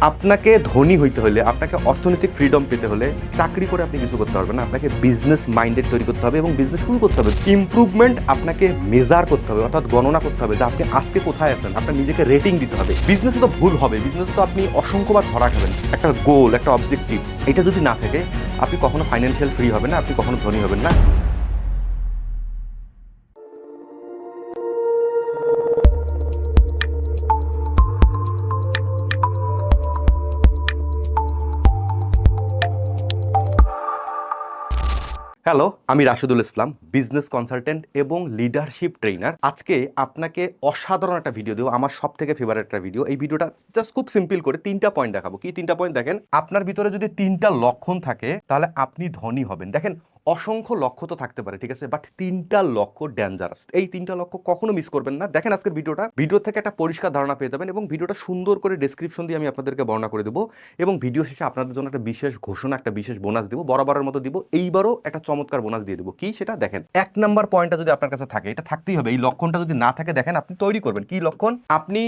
আপনাকে ধনী হইতে হলে, আপনাকে অর্থনৈতিক ফ্রিডম পেতে হলে চাকরি করে আপনি কিছু করতে পারবেন না। আপনাকে বিজনেস মাইন্ডেড তৈরি করতে হবে এবং বিজনেস শুরু করতে হবে। ইমপ্রুভমেন্ট আপনাকে মেজার করতে হবে, অর্থাৎ গণনা করতে হবে যে আপনি আজকে কোথায় আছেন, আপনার নিজেকে রেটিং দিতে হবে। বিজনেসে তো ভুল হবে বিজনেসে তো আপনি অসংখ্যবার ধরা খাবেন। একটা গোল একটা অবজেক্টিভ এটা যদি না থাকে, আপনি কখনো ফাইন্যান্সিয়াল ফ্রি হবেন না, আপনি কখনো ধনী হবেন না। হ্যালো, আমি রাশিদুল ইসলাম বিজনেস কনসালটেন্ট এবং লিডারশিপ ট্রেনার আজকে আপনাকে অসাধারণ একটা ভিডিও দেবো, আমার সব থেকে ফেভারিট একটা ভিডিও এই ভিডিওটা জাস্ট খুব সিম্পল করে তিনটা পয়েন্ট দেখাবো। কি তিনটা পয়েন্ট দেখেন? আপনার ভিতরে যদি তিনটা লক্ষণ থাকে, তাহলে আপনি ধনী হবেন। দেখেন অসংখ্য লক্ষ্য তো থাকতে পারে, ঠিক আছে? বাট তিনটা লক্ষ্য ডেঞ্জারাস এই তিনটা লক্ষ্য কখনো মিস করবেন না। দেখেন আজকের ভিডিওটা। ভিডিও থেকে একটা পরিষ্কার ধারণা পেয়ে যাবেন এবং ভিডিওটা সুন্দর করে ডেসক্রিপশন দিয়ে আমি আপনাদেরকে বর্ণনা করে দেবো এবং ভিডিও শেষে আপনাদের জন্য একটা বিশেষ ঘোষণা, একটা বিশেষ বোনাস দিব। বরাবরের মতো দিব। এইবারও একটা চমৎকার বোনাস দিয়ে দেবো। কি সেটা? দেখেন, এক নাম্বার পয়েন্টটা যদি আপনার কাছে থাকে, এটা থাকতেই হবে। এই লক্ষণটা যদি না থাকে, দেখেন আপনি তৈরি করবেন। কি লক্ষণ? আপনি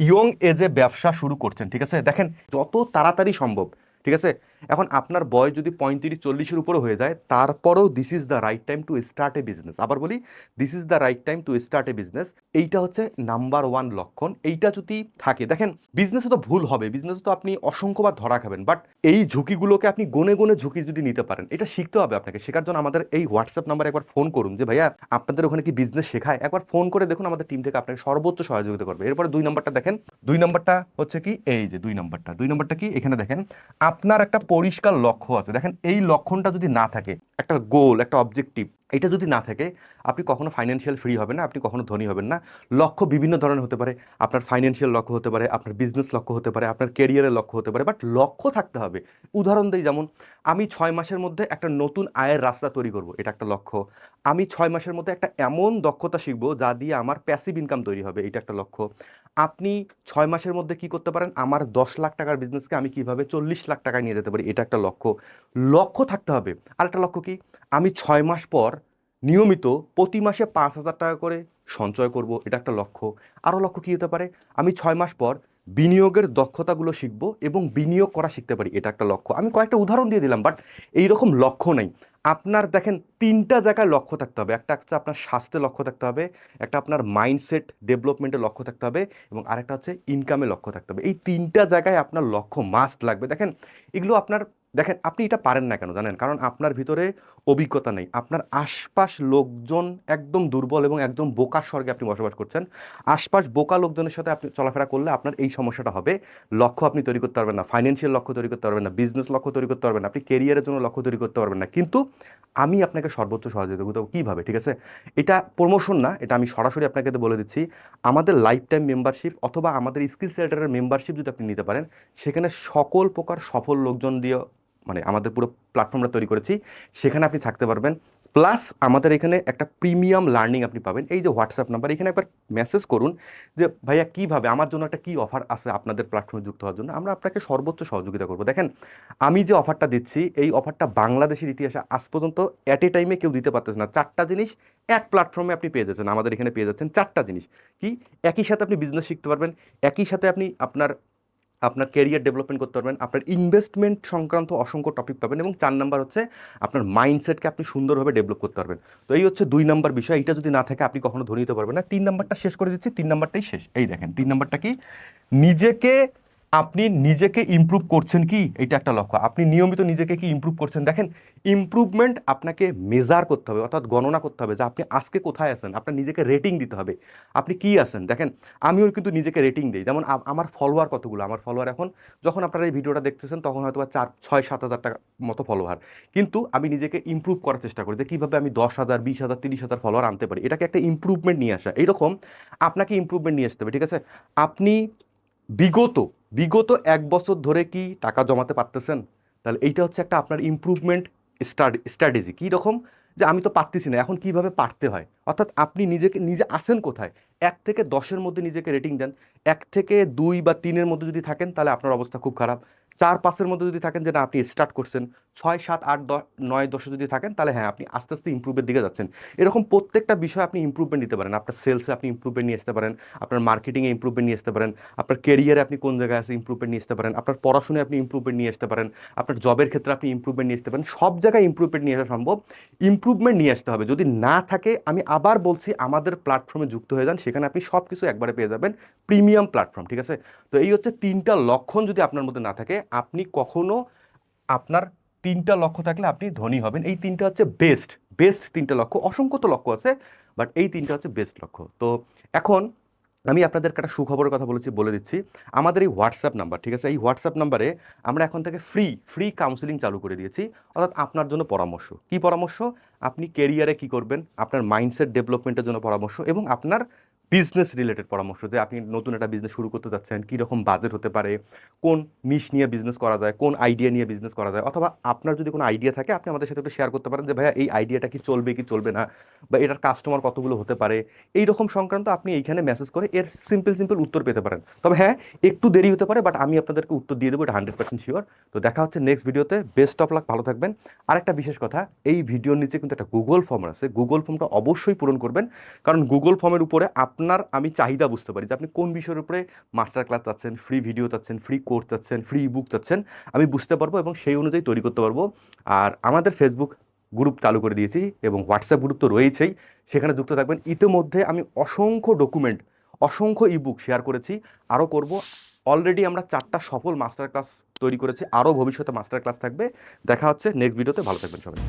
ইয়ং এজে ব্যবসা শুরু করছেন, ঠিক আছে? দেখেন, যত তাড়াতাড়ি সম্ভব ঠিক আছে? এখন আপনার বয়স যদি পঁয়ত্রিশ, চল্লিশের উপরে হয়ে যায়, তারপরেও this is the right time to start a business আবার বলি this is the right time to start a business এইটা হচ্ছে নাম্বার ওয়ান লক্ষণ। এইটা যদি থাকে, দেখেন বিজনেসে তো ভুল হবে। বিজনেসে তো আপনি অসংখ্যবার ধরা খাবেন। বাট এই ঝুঁকিগুলোকে আপনি গনে গনে ঝুঁকি যদি নিতে পারেন, এটা শিখতে হবে আপনাকে। শেখার জন্য আমাদের এই হোয়াটসঅ্যাপ নাম্বারে একবার ফোন করুন যে, ভাইয়া, আপনাদের ওখানে কি বিজনেস শেখায়? একবার ফোন করে দেখুন আমাদের টিম থেকে আপনাকে সর্বোচ্চ সহযোগিতা করবে। এরপরে দুই নম্বরটা দেখেন। দুই নম্বরটা হচ্ছে কি? এই যে, দুই নম্বরটা দুই নম্বরটা কি? এখানে দেখেন আপনার একটা পরিষ্কার লক্ষ্য আছে। দেখেন, এই লক্ষণটা যদি না থাকে, একটা গোল একটা অবজেক্টিভ এটা যদি না থাকে, আপনি কখনো ফাইন্যান্সিয়াল ফ্রি হবেন না, আপনি কখনো ধনী হবেন না। লক্ষ্য বিভিন্ন ধরনের হতে পারে। আপনার ফাইন্যান্সিয়াল লক্ষ্য হতে পারে, আপনার বিজনেস লক্ষ্য হতে পারে, আপনার কেরিয়ারের লক্ষ্য হতে পারে বাট লক্ষ্য থাকতে হবে। উদাহরণ দিই যেমন, আমি ছয় মাসের মধ্যে একটা নতুন আয়ের রাস্তা তৈরি করব, এটা একটা লক্ষ্য। আমি ছয় মাসের মধ্যে একটা এমন দক্ষতা শিখব যা দিয়ে আমার প্যাসিভ ইনকাম তৈরি হবে, এটা একটা লক্ষ্য। আপনি ছয় মাসের মধ্যে কি করতে পারেন? আমার দশ লাখ টাকার বিজনেসকে আমি কীভাবে চল্লিশ লাখ টাকায় নিয়ে যেতে পারি? এটা একটা লক্ষ্য। লক্ষ্য থাকতে হবে। আর একটা লক্ষ্য কি? আমি ছয় মাস পর নিয়মিত প্রতি মাসে পাঁচ হাজার টাকা করে সঞ্চয় করব। এটা একটা লক্ষ্য। আরও লক্ষ্য কী হতে পারে? আমি ছয় মাস পর বিনিয়োগের দক্ষতাগুলো শিখব এবং বিনিয়োগ করা শিখতে পারি। এটা একটা লক্ষ্য। আমি কয়েকটা উদাহরণ দিয়ে দিলাম, বাট এইরকম লক্ষ্য নেই। আপনার দেখেন তিনটা জায়গায় লক্ষ্য থাকতে হবে। একটা হচ্ছে আপনার স্বাস্থ্যে লক্ষ্য থাকতে হবে, একটা আপনার মাইন্ডসেট ডেভেলপমেন্টে লক্ষ্য থাকতে হবে এবং আরেকটা হচ্ছে ইনকামে লক্ষ্য থাকতে হবে। এই তিনটা জায়গায় আপনার লক্ষ্য মাস্ট লাগবে। দেখেন এগুলো আপনার দেখেন, আপনি এটা পারেন না কেন জানেন? কারণ আপনার ভিতরে অভিজ্ঞতা নেই। আপনার আশপাশ লোকজন একদম দুর্বল এবং একদম বোকার স্বর্গে আপনি বসবাস করছেন। আশপাশ বোকা লোকজনের সাথে আপনি চলাফেরা করলে আপনার এই সমস্যাটা হবে। লক্ষ্য আপনি তৈরি করতে পারবেন না ফাইন্যান্সিয়াল লক্ষ্য তৈরি করতে পারবেন না বিজনেস লক্ষ্য তৈরি করতে পারবেন না, আপনি কেরিয়ারের জন্য লক্ষ্য তৈরি করতে পারবেন না। কিন্তু আমি আপনাকে সর্বোচ্চ সহযোগিতা করব কীভাবে, ঠিক আছে? এটা প্রমোশন না, এটা আমি সরাসরি আপনাকে বলে দিচ্ছি। আমাদের লাইফ টাইম মেম্বারশিপ অথবা আমাদের স্কিল সেন্টারের মেম্বারশিপ যদি আপনি নিতে পারেন, সেখানে সকল প্রকার সফল লোকজন দিয়ে মানে আমাদের পুরো প্ল্যাটফর্মটা তৈরি করেছি, সেখানে আপনি থাকতে পারবেন। প্লাস আমাদের এখানে একটা প্রিমিয়াম লার্নিং আপনি পাবেন। এই যে হোয়াটসঅ্যাপ নাম্বার এখানে একবার মেসেজ করুন যে, ভাইয়া, কীভাবে? আমার জন্য একটা কী অফার আছে আপনাদের প্ল্যাটফর্মে যুক্ত হওয়ার জন্য? আমরা আপনাকে সর্বোচ্চ সহযোগিতা করব। দেখেন, আমি যে অফারটা দিচ্ছি, এই অফারটা বাংলাদেশের ইতিহাসে আজ পর্যন্ত অ্যাট এ টাইমে কেউ দিতে পারতেছে না। চারটা জিনিস এক প্ল্যাটফর্মে আপনি পেয়ে যাচ্ছেন। আমাদের এখানে পেয়ে যাচ্ছেন চারটা জিনিস। কি? একই সাথে আপনি বিজনেস শিখতে পারবেন। একই সাথে আপনি আপনার আপনার কেরিয়ার ডেভেলপমেন্ট করতে পারবেন, আপনার ইনভেস্টমেন্ট সংক্রান্ত অসংখ্য টপিক পাবেন এবং চার নাম্বার হচ্ছে আপনার মাইন্ডসেটকে আপনি সুন্দরভাবে ডেভেলপ করতে পারবেন। তো এই হচ্ছে দুই নম্বর বিষয় এটা যদি না থাকে আপনি কখনো ধনী হতে পারবেন না। তিন নাম্বারটা শেষ করে দিচ্ছি, তিন নাম্বারটাই শেষ। এই দেখেন, তিন নাম্বারটা কি? নিজেকে আপনি নিজেকে ইমপ্রুভ করছেন কি? এটা একটা লক্ষ্য। আপনি নিয়মিত নিজেকে কি ইমপ্রুভ করছেন? দেখেন ইমপ্রুভমেন্ট আপনাকে মেজার করতে হবে, অর্থাৎ গণনা করতে হবে যে আপনি আজকে কোথায় আছেন? আপনার নিজেকে রেটিং দিতে হবে। আপনি কি আছেন? দেখেন, আমিও কিন্তু নিজেকে রেটিং দিই। যেমন আমার ফলোয়ার কতগুলো? আমার ফলোয়ার এখন, যখন আপনারা এই ভিডিওটা দেখতেছেন, তখন হয়তো বা চার, ছয়, সাত হাজার টাকা মতো ফলোয়ার কিন্তু আমি নিজেকে ইমপ্রুভ করার চেষ্টা করি যে কীভাবে আমি দশ হাজার, বিশ হাজার, তিরিশ হাজার ফলোয়ার আনতে পারি। এটাকে একটা ইমপ্রুভমেন্ট নিয়ে আসা। এইরকম আপনাকে ইমপ্রুভমেন্ট নিয়ে আসতে হবে, ঠিক আছে? আপনি বিগত বিগত এক বছর ধরে কি টাকা জমাতে পারতেছেন? তাহলে এইটা হচ্ছে একটা আপনার ইমপ্রুভমেন্ট স্ট্র্যাটেজি কী রকম? যে আমি তো পারতেছি না, এখন কীভাবে পারতে হয়? অর্থাৎ আপনি নিজেকে, নিজে আসেন কোথায়? এক থেকে দশের মধ্যে নিজেকে রেটিং দেন। এক থেকে দুই বা তিনের মধ্যে যদি থাকেন, তাহলে আপনার অবস্থা খুব খারাপ। চার পাঁচের মধ্যে যদি থাকেন যে না, আপনি স্টার্ট করছেন ছয়, সাত, আট নয়, দশে যদি থাকেন, তাহলে হ্যাঁ আপনি আস্তে আস্তে ইম্প্রুভের দিকে যাচ্ছেন। এরকম প্রত্যেকটা বিষয়ে আপনি ইম্প্রুভমেন্ট নিতে পারেন। আপনার সেলসে আপনি ইম্প্রুভমেন্ট নিয়ে আসতে পারেন, আপনার মার্কেটিংয়ে ইম্প্রুভমেন্ট নিয়ে আসতে পারেন, আপনার কেরিয়ারে আপনি কোন জায়গায় আছে ইম্প্রুভমেন্ট নিয়ে আসতে পারেন, আপনার পড়াশোনায় আপনি ইম্প্রুভমেন্ট নিয়ে আসতে পারেন, আপনার জবের ক্ষেত্রে আপনি ইম্প্রুভমেন্ট নিয়ে আসতে পারেন। সব জায়গায় ইম্প্রুভমেন্ট নিয়ে আসা সম্ভব। ইম্প্রুভমেন্ট নিয়ে আসতে হবে। যদি না থাকে, আমি আবার বলছি আমাদের প্ল্যাটফর্মে যুক্ত হয়ে যান, সেখানে আপনি সব কিছু একবারে পেয়ে যাবেন। প্রিমিয়াম প্ল্যাটফর্ম ঠিক আছে? তো এই হচ্ছে তিনটা লক্ষণ যদি আপনার মধ্যে না থাকে, আপনি কখনো আপনার তিনটা লক্ষ্য থাকলে আপনি ধনী হবেন। এই তিনটা হচ্ছে বেস্ট বেস্ট তিনটা লক্ষ্য অসংখ্য তো লক্ষ্য আছে বাট এই তিনটা হচ্ছে বেস্ট লক্ষ্য তো এখন আমি আপনাদেরকে একটা সুখবরের কথা বলেছি, বলে দিচ্ছি। আমাদের এই হোয়াটসঅ্যাপ নাম্বার ঠিক আছে? এই হোয়াটসঅ্যাপ নাম্বারে আমরা এখন থেকে ফ্রি ফ্রি কাউন্সিলিং চালু করে দিয়েছি, অর্থাৎ আপনার জন্য পরামর্শ। কি পরামর্শ? আপনি কেরিয়ারে কি করবেন? আপনার মাইন্ডসেট ডেভেলপমেন্টের জন্য পরামর্শ এবং আপনার বিজনেস রিলেটেড পরামর্শ যে আপনি নতুন একটা বিজনেস শুরু করতে যাচ্ছেন কী রকম বাজেট হতে পারে, কোন নিশ নিয়ে বিজনেস করা যায়, কোন আইডিয়া নিয়ে বিজনেস করা যায়, অথবা আপনার যদি কোনো আইডিয়া থাকে, আপনি আমাদের সাথে একটু শেয়ার করতে পারেন যে, ভাইয়া, এই আইডিয়াটা কি চলবে কি চলবে না? বা এটার কাস্টমার কতগুলো হতে পারে? এই রকম সংক্রান্ত আপনি এইখানে মেসেজ করে এর সিম্পল সিম্পল উত্তর পেতে পারেন। তবে হ্যাঁ একটু দেরি হতে পারে বাট আমি আপনাদেরকে উত্তর দিয়ে দেবো, এটা হান্ড্রেড পার্সেন্ট শিওর তো দেখা হচ্ছে নেক্সট ভিডিওতে বেস্ট অফ লাক ভালো থাকবেন। আর একটা বিশেষ কথা, এই ভিডিওর নিচে কিন্তু একটা গুগল ফর্ম আছে। গুগল ফর্মটা অবশ্যই পূরণ করবেন। কারণ গুগল ফর্মের উপরে আপনার আমি চাহিদা বুঝতে পারি যে আপনি কোন বিষয়ের উপরে মাস্টার ক্লাস চাচ্ছেন ফ্রি ভিডিও চাচ্ছেন ফ্রি কোর্স চাচ্ছেন ফ্রি বুক চাচ্ছেন, আমি বুঝতে পারব এবং সেই অনুযায়ী তৈরি করতে পারব। আর আমাদের ফেসবুক গ্রুপ চালু করে দিয়েছি এবং হোয়াটসঅ্যাপ গ্রুপ তো রয়েছেই, সেখানে যুক্ত থাকবেন। ইতিমধ্যে আমি অসংখ্য ডকুমেন্ট অসংখ্য ইবুক শেয়ার করেছি, আরও করব। অলরেডি আমরা চারটা সফল মাস্টার ক্লাস তৈরি করেছি, আরও ভবিষ্যতে মাস্টার ক্লাস থাকবে। দেখা হচ্ছে নেক্সট ভিডিওতে ভালো থাকবেন সবাই।